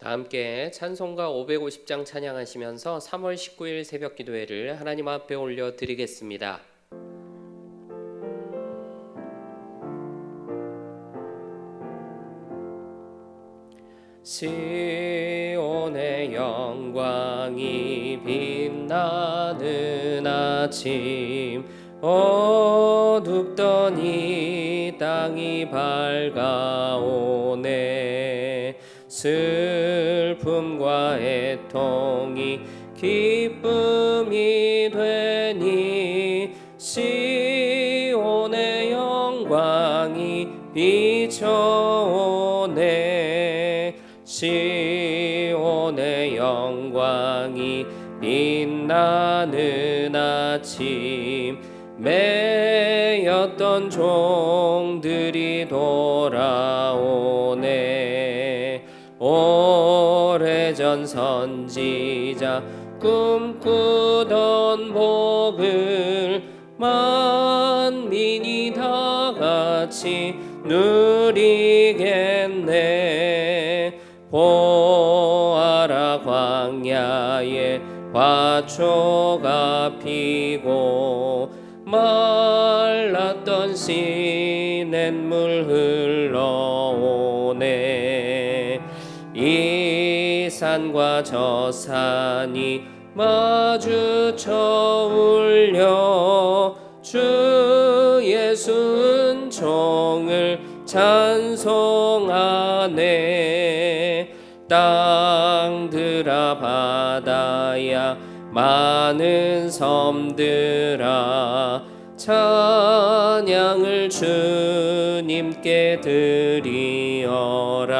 다 함께 찬송가 550장 찬양하시면서 3월 19일 새벽 기도회를 하나님 앞에 올려 드리겠습니다. 시온의 영광이 빛나는 아침 어둡던 이 땅이 밝아오네 슬픔과 애통이 기쁨이 되니 시온의 영광이 비춰오네. 시온의 영광이 빛나는 아침 매였던 종들이 돌아 선지자 꿈꾸던 복을 만민이 다 같이 누리겠네. 보아라 광야에 화초가 피고 말랐던 시냇물 흘러오네. 이 산과 저 산이 마주쳐 울려 주 예수 은총을 찬송하네. 땅들아 바다야 많은 섬들아 찬양을 주님께 드리어라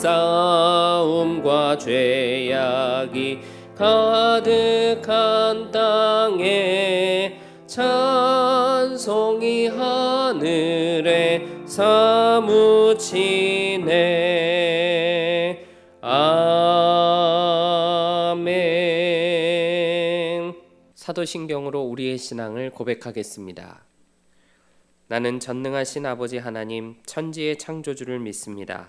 싸움과 죄악이 가득한 땅에 찬송이 하늘에 사무치네 아멘 사도신경으로 우리의 신앙을 고백하겠습니다. 나는 전능하신 아버지 하나님 천지의 창조주를 믿습니다.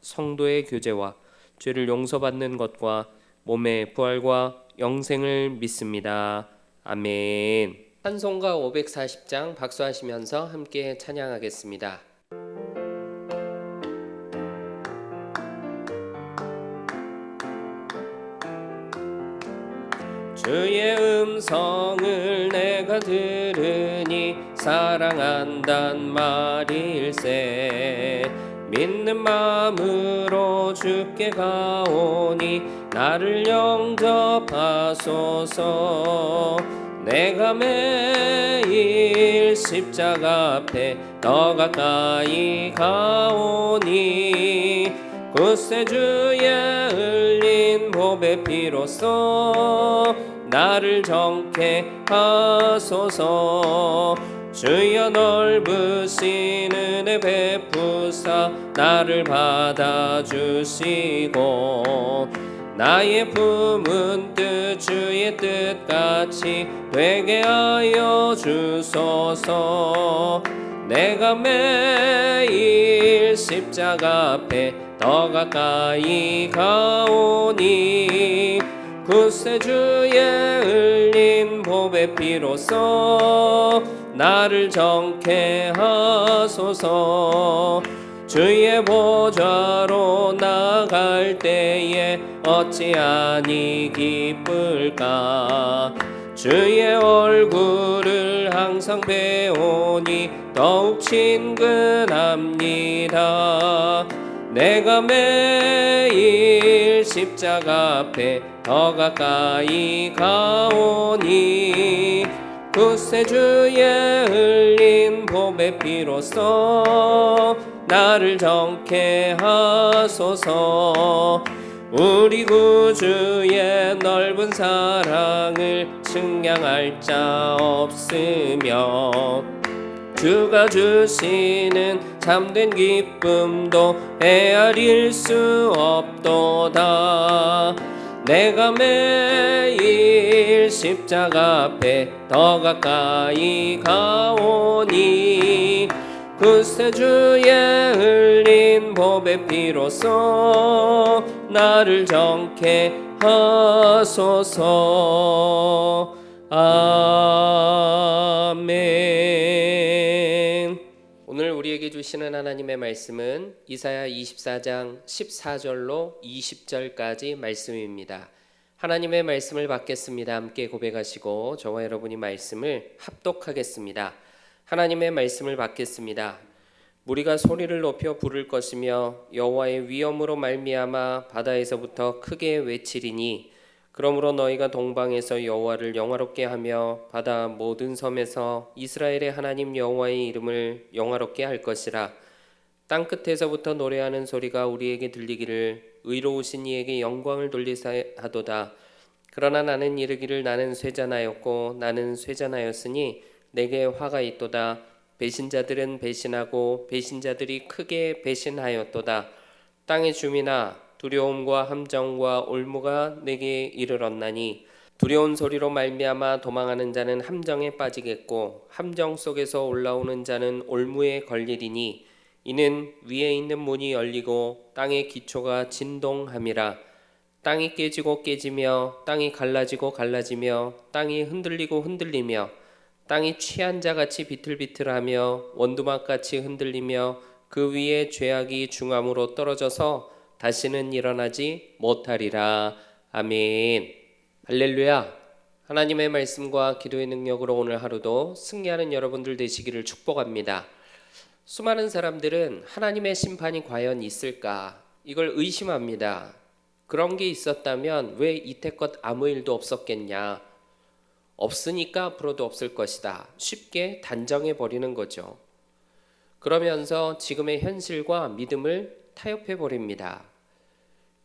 성도의 교제와 죄를 용서받는 것과 몸의 부활과 영생을 믿습니다. 아멘. 찬송가 540장 박수하시면서 함께 찬양하겠습니다. 주의 음성을 내가 들으니 사랑한단 말일세 믿는 마음으로 주께 가오니 나를 영접하소서. 내가 매일 십자가 앞에 더 가까이 가오니 구세주의 흘린 보배 피로써 나를 정케 하소서 주여 넓으신 은혜 베푸사 나를 받아주시고 나의 품은 뜻 주의 뜻같이 되게 하여 주소서. 내가 매일 십자가 앞에 더 가까이 가오니 구세주의 흘린 보배 피로써 나를 정케 하소서. 주의 보좌로 나갈 때에 어찌하니 기쁠까? 주의 얼굴을 항상 배우니 더욱 친근합니다. 내가 매일 십자가 앞에 더 가까이 가오니 구세주의 흘린 보배 피로써 나를 정케 하소서. 우리 구주의 넓은 사랑을 측량할 자 없으며 주가 주시는 참된 기쁨도 헤아릴 수 없도다 내가 매일 십자가 앞에 더 가까이 가오니 구세주의 흘린 보배 피로써 나를 정케 하소서. 아멘 우리에게 주시는 하나님의 말씀은 이사야 24장 14절로 20절까지 말씀입니다. 하나님의 말씀을 받겠습니다. 함께 고백하시고 저와 여러분이 말씀을 합독하겠습니다. 하나님의 말씀을 받겠습니다. 무리가 소리를 높여 부를 것이며 여호와의 위엄으로 말미암아 바다에서부터 크게 외치리니 그러므로 너희가 동방에서 여호와를 영화롭게 하며 바다 모든 섬에서 이스라엘의 하나님 여호와의 이름을 영화롭게 할 것이라. 땅 끝에서부터 노래하는 소리가 우리에게 들리기를 의로우신 이에게 영광을 돌리사 하도다. 그러나 나는 이르기를 나는 쇠잔하였고 나는 쇠잔하였으니 내게 화가 있도다. 배신자들은 배신하고 배신자들이 크게 배신하였도다. 땅의 주민아 두려움과 함정과 올무가 내게 이르렀나니 두려운 소리로 말미암아 도망하는 자는 함정에 빠지겠고 함정 속에서 올라오는 자는 올무에 걸리리니 이는 위에 있는 문이 열리고 땅의 기초가 진동함이라. 땅이 깨지고 깨지며 땅이 갈라지고 갈라지며 땅이 흔들리고 흔들리며 땅이 취한 자 같이 비틀비틀하며 원두막 같이 흔들리며 그 위에 죄악이 중함으로 떨어져서 다시는 일어나지 못하리라. 아멘. 할렐루야. 하나님의 말씀과 기도의 능력으로 오늘 하루도 승리하는 여러분들 되시기를 축복합니다. 수많은 사람들은 하나님의 심판이 과연 있을까? 이걸 의심합니다. 그런 게 있었다면 왜 이태껏 아무 일도 없었겠냐? 없으니까 앞으로도 없을 것이다. 쉽게 단정해 버리는 거죠. 그러면서 지금의 현실과 믿음을 타협해 버립니다.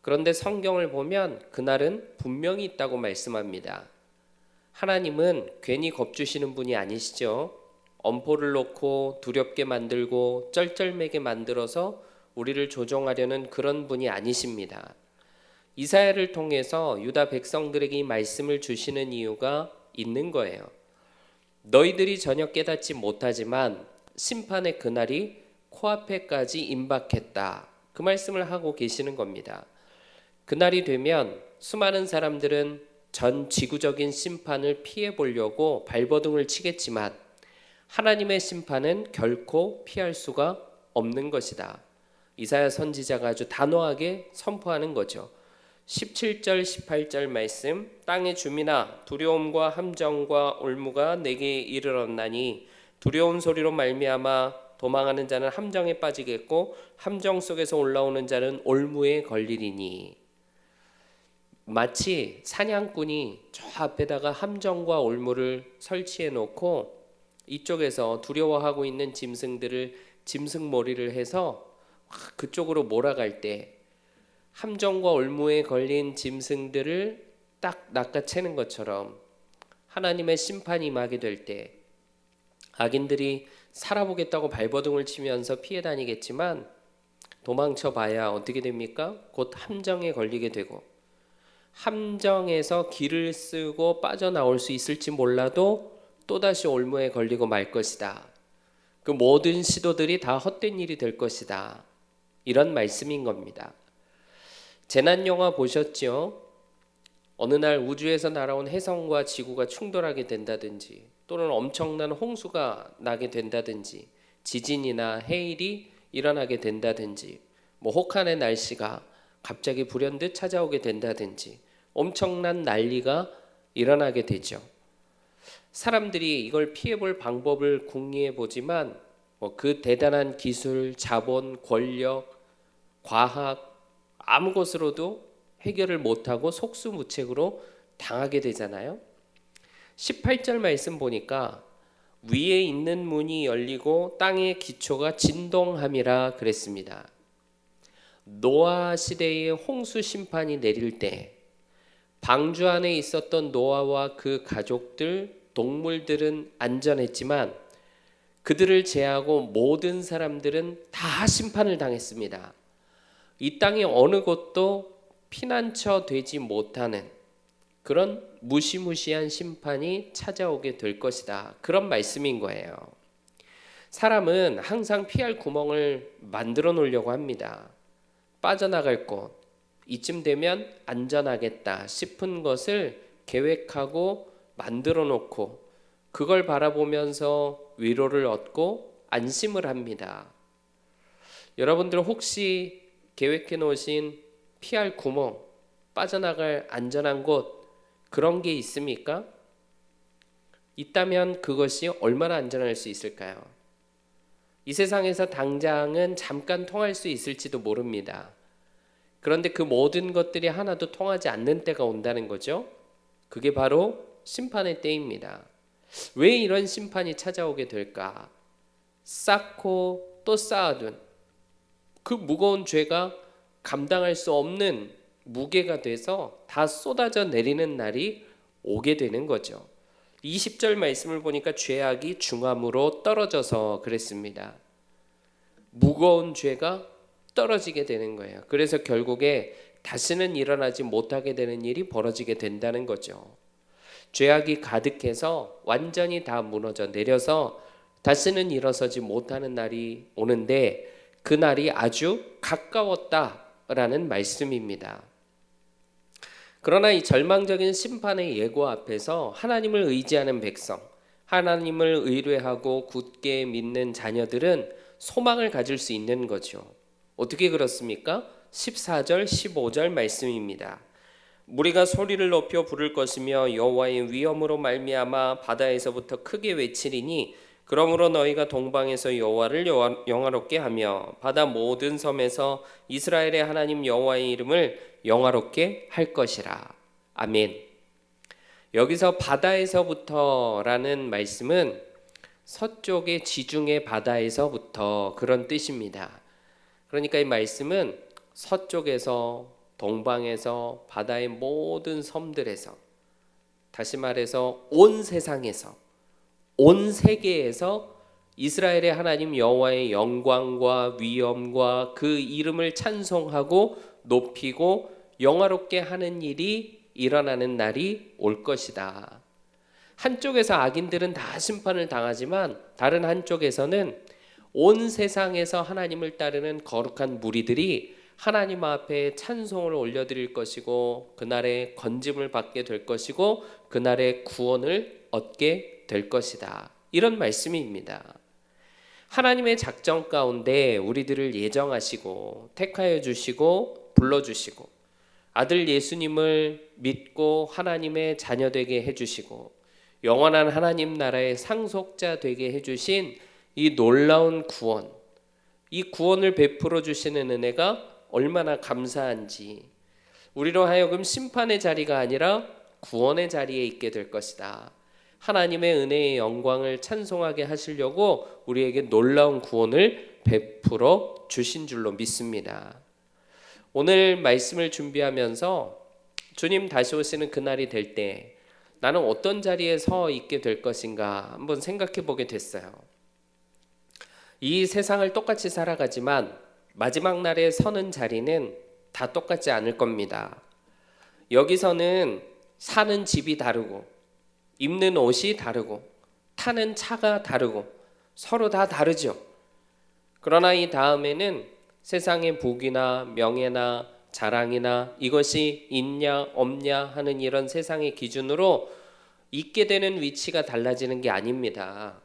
그런데 성경을 보면 그날은 분명히 있다고 말씀합니다. 하나님은 괜히 겁주시는 분이 아니시죠. 엄포를 놓고 두렵게 만들고 쩔쩔매게 만들어서 우리를 조종하려는 그런 분이 아니십니다. 이사야를 통해서 유다 백성들에게 이 말씀을 주시는 이유가 있는 거예요. 너희들이 전혀 깨닫지 못하지만 심판의 그날이 코앞에까지 임박했다. 그 말씀을 하고 계시는 겁니다. 그날이 되면 수많은 사람들은 전 지구적인 심판을 피해 보려고 발버둥을 치겠지만 하나님의 심판은 결코 피할 수가 없는 것이다. 이사야 선지자가 아주 단호하게 선포하는 거죠. 17절 18절 말씀 땅의 주민아 두려움과 함정과 올무가 내게 이르렀나니 두려운 소리로 말미암아 도망하는 자는 함정에 빠지겠고 함정 속에서 올라오는 자는 올무에 걸리리니. 마치 사냥꾼이 저 앞에다가 함정과 올무를 설치해 놓고 이쪽에서 두려워하고 있는 짐승들을 짐승 몰이를 해서 그쪽으로 몰아갈 때 함정과 올무에 걸린 짐승들을 딱 낚아채는 것처럼 하나님의 심판이 임하게 될 때 악인들이 살아보겠다고 발버둥을 치면서 피해 다니겠지만 도망쳐 봐야 어떻게 됩니까? 곧 함정에 걸리게 되고 함정에서 길을 쓰고 빠져나올 수 있을지 몰라도 또다시 올무에 걸리고 말 것이다. 그 모든 시도들이 다 헛된 일이 될 것이다. 이런 말씀인 겁니다. 재난 영화 보셨죠? 어느 날 우주에서 날아온 혜성과 지구가 충돌하게 된다든지 또는 엄청난 홍수가 나게 된다든지 지진이나 해일이 일어나게 된다든지 뭐 혹한의 날씨가 갑자기 불현듯 찾아오게 된다든지 엄청난 난리가 일어나게 되죠. 사람들이 이걸 피해볼 방법을 궁리해 보지만 뭐 그 대단한 기술, 자본, 권력, 과학 아무 것으로도 해결을 못하고 속수무책으로 당하게 되잖아요. 18절 말씀 보니까 위에 있는 문이 열리고 땅의 기초가 진동함이라 그랬습니다. 노아 시대의 홍수 심판이 내릴 때 방주 안에 있었던 노아와 그 가족들, 동물들은 안전했지만 그들을 제하고 모든 사람들은 다 심판을 당했습니다. 이 땅의 어느 곳도 피난처 되지 못하는 그런 무시무시한 심판이 찾아오게 될 것이다. 그런 말씀인 거예요. 사람은 항상 피할 구멍을 만들어 놓으려고 합니다. 빠져나갈 곳, 이쯤 되면 안전하겠다 싶은 것을 계획하고 만들어 놓고 그걸 바라보면서 위로를 얻고 안심을 합니다. 여러분들 혹시 계획해 놓으신 피할 구멍, 빠져나갈 안전한 곳 그런 게 있습니까? 있다면 그것이 얼마나 안전할 수 있을까요? 이 세상에서 당장은 잠깐 통할 수 있을지도 모릅니다. 그런데 그 모든 것들이 하나도 통하지 않는 때가 온다는 거죠. 그게 바로 심판의 때입니다. 왜 이런 심판이 찾아오게 될까? 쌓고 또 쌓아둔 그 무거운 죄가 감당할 수 없는 무게가 돼서 다 쏟아져 내리는 날이 오게 되는 거죠. 20절 말씀을 보니까 죄악이 중함으로 떨어져서 그랬습니다. 무거운 죄가 떨어지게 되는 거예요. 그래서 결국에 다시는 일어나지 못하게 되는 일이 벌어지게 된다는 거죠. 죄악이 가득해서 완전히 다 무너져 내려서 다시는 일어서지 못하는 날이 오는데 그 날이 아주 가까웠다라는 말씀입니다. 그러나 이 절망적인 심판의 예고 앞에서 하나님을 의지하는 백성, 하나님을 의뢰하고 굳게 믿는 자녀들은 소망을 가질 수 있는 거죠. 어떻게 그렇습니까? 14절, 15절 말씀입니다. 무리가 소리를 높여 부를 것이며 여호와의 위엄으로 말미암아 바다에서부터 크게 외치리니 그러므로 너희가 동방에서 여호와를 영화롭게 하며 바다 모든 섬에서 이스라엘의 하나님 여호와의 이름을 영화롭게 할 것이라. 아멘. 여기서 바다에서부터라는 말씀은 서쪽의 지중해 바다에서부터 그런 뜻입니다. 그러니까 이 말씀은 서쪽에서 동방에서 바다의 모든 섬들에서 다시 말해서 온 세상에서 온 세계에서 이스라엘의 하나님 여호와의 영광과 위엄과 그 이름을 찬송하고 높이고 영화롭게 하는 일이 일어나는 날이 올 것이다. 한쪽에서 악인들은 다 심판을 당하지만 다른 한쪽에서는 온 세상에서 하나님을 따르는 거룩한 무리들이 하나님 앞에 찬송을 올려드릴 것이고 그날에 건짐을 받게 될 것이고 그날에 구원을 얻게 될 것이다. 이런 말씀입니다. 하나님의 작정 가운데 우리들을 예정하시고 택하여 주시고 불러 주시고 아들 예수님을 믿고 하나님의 자녀 되게 해 주시고 영원한 하나님 나라의 상속자 되게 해 주신 이 놀라운 구원 이 구원을 베풀어 주시는 은혜가 얼마나 감사한지 우리로 하여금 심판의 자리가 아니라 구원의 자리에 있게 될 것이다. 하나님의 은혜의 영광을 찬송하게 하시려고 우리에게 놀라운 구원을 베풀어 주신 줄로 믿습니다. 오늘 말씀을 준비하면서 주님 다시 오시는 그날이 될 때 나는 어떤 자리에 서 있게 될 것인가 한번 생각해 보게 됐어요. 이 세상을 똑같이 살아가지만 마지막 날에 서는 자리는 다 똑같지 않을 겁니다. 여기서는 사는 집이 다르고 입는 옷이 다르고 타는 차가 다르고 서로 다 다르죠. 그러나 이 다음에는 세상의 복이나 명예나 자랑이나 이것이 있냐 없냐 하는 이런 세상의 기준으로 있게 되는 위치가 달라지는 게 아닙니다.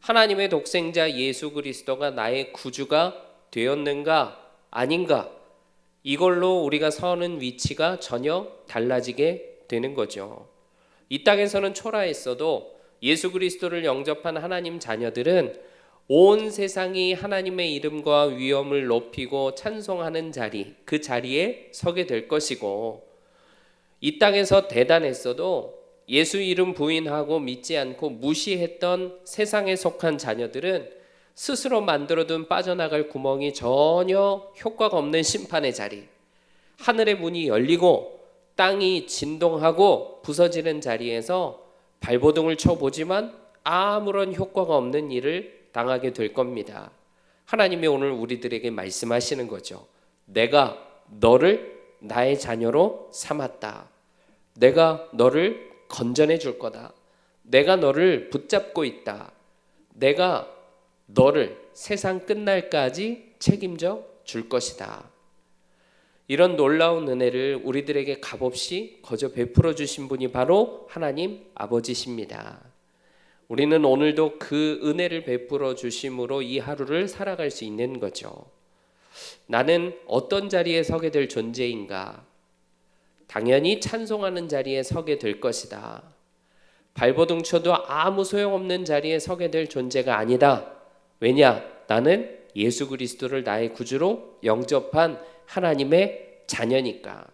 하나님의 독생자 예수 그리스도가 나의 구주가 되었는가 아닌가 이걸로 우리가 서는 위치가 전혀 달라지게 되는 거죠. 이 땅에서는 초라했어도 예수 그리스도를 영접한 하나님 자녀들은 온 세상이 하나님의 이름과 위엄을 높이고 찬송하는 자리, 그 자리에 서게 될 것이고, 이 땅에서 대단했어도 예수 이름 부인하고 믿지 않고 무시했던 세상에 속한 자녀들은 스스로 만들어둔 빠져나갈 구멍이 전혀 효과가 없는 심판의 자리. 하늘의 문이 열리고 땅이 진동하고 부서지는 자리에서 발버둥을 쳐보지만 아무런 효과가 없는 일을 당하게 될 겁니다. 하나님이 오늘 우리들에게 말씀하시는 거죠. 내가 너를 나의 자녀로 삼았다. 내가 너를 건전해 줄 거다. 내가 너를 붙잡고 있다. 내가 너를 세상 끝날까지 책임져 줄 것이다. 이런 놀라운 은혜를 우리들에게 값없이 거저 베풀어 주신 분이 바로 하나님 아버지십니다. 우리는 오늘도 그 은혜를 베풀어 주심으로 이 하루를 살아갈 수 있는 거죠. 나는 어떤 자리에 서게 될 존재인가? 당연히 찬송하는 자리에 서게 될 것이다. 발버둥 쳐도 아무 소용없는 자리에 서게 될 존재가 아니다. 왜냐? 나는 예수 그리스도를 나의 구주로 영접한 하나님의 자녀니까.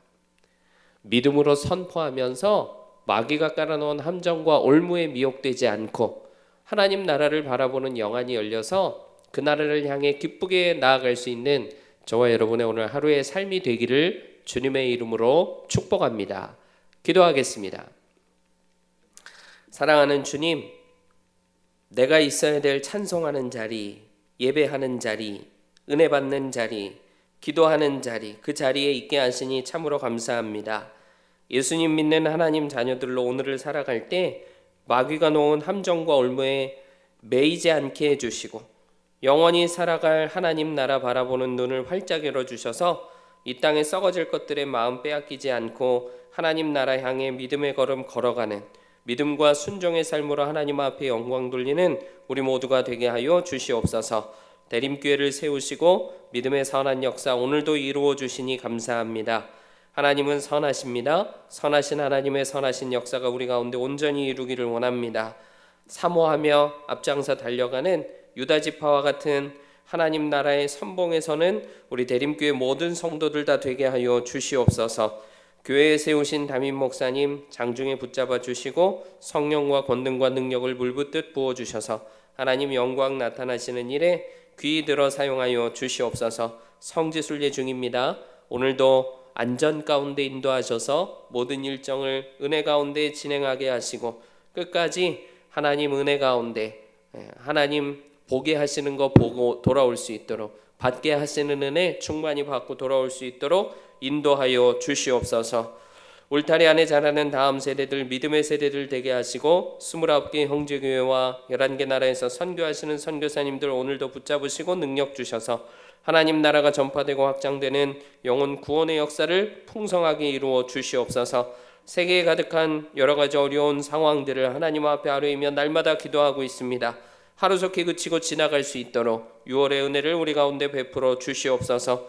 믿음으로 선포하면서 마귀가 깔아놓은 함정과 올무에 미혹되지 않고 하나님 나라를 바라보는 영안이 열려서 그 나라를 향해 기쁘게 나아갈 수 있는 저와 여러분의 오늘 하루의 삶이 되기를 주님의 이름으로 축복합니다. 기도하겠습니다. 사랑하는 주님, 내가 있어야 될 찬송하는 자리, 예배하는 자리, 은혜 받는 자리, 기도하는 자리, 그 자리에 있게 하시니 참으로 감사합니다. 예수님 믿는 하나님 자녀들로 오늘을 살아갈 때 마귀가 놓은 함정과 올무에 매이지 않게 해주시고 영원히 살아갈 하나님 나라 바라보는 눈을 활짝 열어주셔서 이 땅에 썩어질 것들의 마음 빼앗기지 않고 하나님 나라 향해 믿음의 걸음 걸어가는 믿음과 순종의 삶으로 하나님 앞에 영광 돌리는 우리 모두가 되게 하여 주시옵소서. 대림교회를 세우시고 믿음의 선한 역사 오늘도 이루어 주시니 감사합니다. 하나님은 선하십니다. 선하신 하나님의 선하신 역사가 우리 가운데 온전히 이루기를 원합니다. 사모하며 앞장서 달려가는 유다 지파와 같은 하나님 나라의 선봉에서는 우리 대림교회 모든 성도들 다 되게 하여 주시옵소서. 교회에 세우신 담임 목사님 장중에 붙잡아 주시고 성령과 권능과 능력을 물붓듯 부어 주셔서 하나님 영광 나타나시는 일에 귀 들어 사용하여 주시옵소서. 성지순례 중입니다. 오늘도 안전 가운데 인도하셔서 모든 일정을 은혜 가운데 진행하게 하시고 끝까지 하나님 은혜 가운데 예, 하나님 보게 하시는 거 보고 돌아올 수 있도록 받게 하시는 은혜 충만히 받고 돌아올 수 있도록 인도하여 주시옵소서. 울타리 안에 자라는 다음 세대들 믿음의 세대들 되게 하시고 29개 형제교회와 11개 나라에서 선교하시는 선교사님들 오늘도 붙잡으시고 능력 주셔서 하나님 나라가 전파되고 확장되는 영혼 구원의 역사를 풍성하게 이루어 주시옵소서. 세계에 가득한 여러 가지 어려운 상황들을 하나님 앞에 아뢰이며 날마다 기도하고 있습니다. 하루속히 그치고 지나갈 수 있도록 6월의 은혜를 우리 가운데 베풀어 주시옵소서.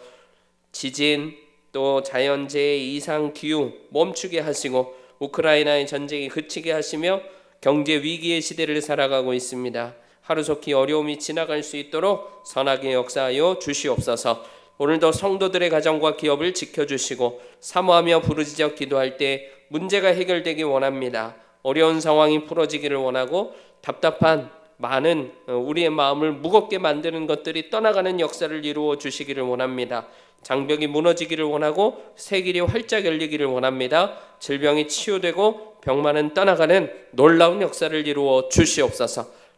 지진 또 자연재해 이상 기후 멈추게 하시고 우크라이나의 전쟁이 그치게 하시며 경제 위기의 시대를 살아가고 있습니다. 하루속히 어려움이 지나갈 수 있도록 선하게 역사하여 주시옵소서. 오늘도 성도들의 가정과 기업을 지켜주시고 사모하며 부르짖어 기도할 때 문제가 해결되기 원합니다. 어려운 상황이 풀어지기를 원하고 답답한 많은 어, 우리의 마음을 무겁게 만드는 것들이 떠나가는 역사를 이루어 주시기를 원합니다. 장벽이 무너지기를 원하고 새 길이 활짝 열리기를 원합니다. 질병이 치유되고 병만은 떠나가는 놀라운 역사를 이루어 주시옵소서.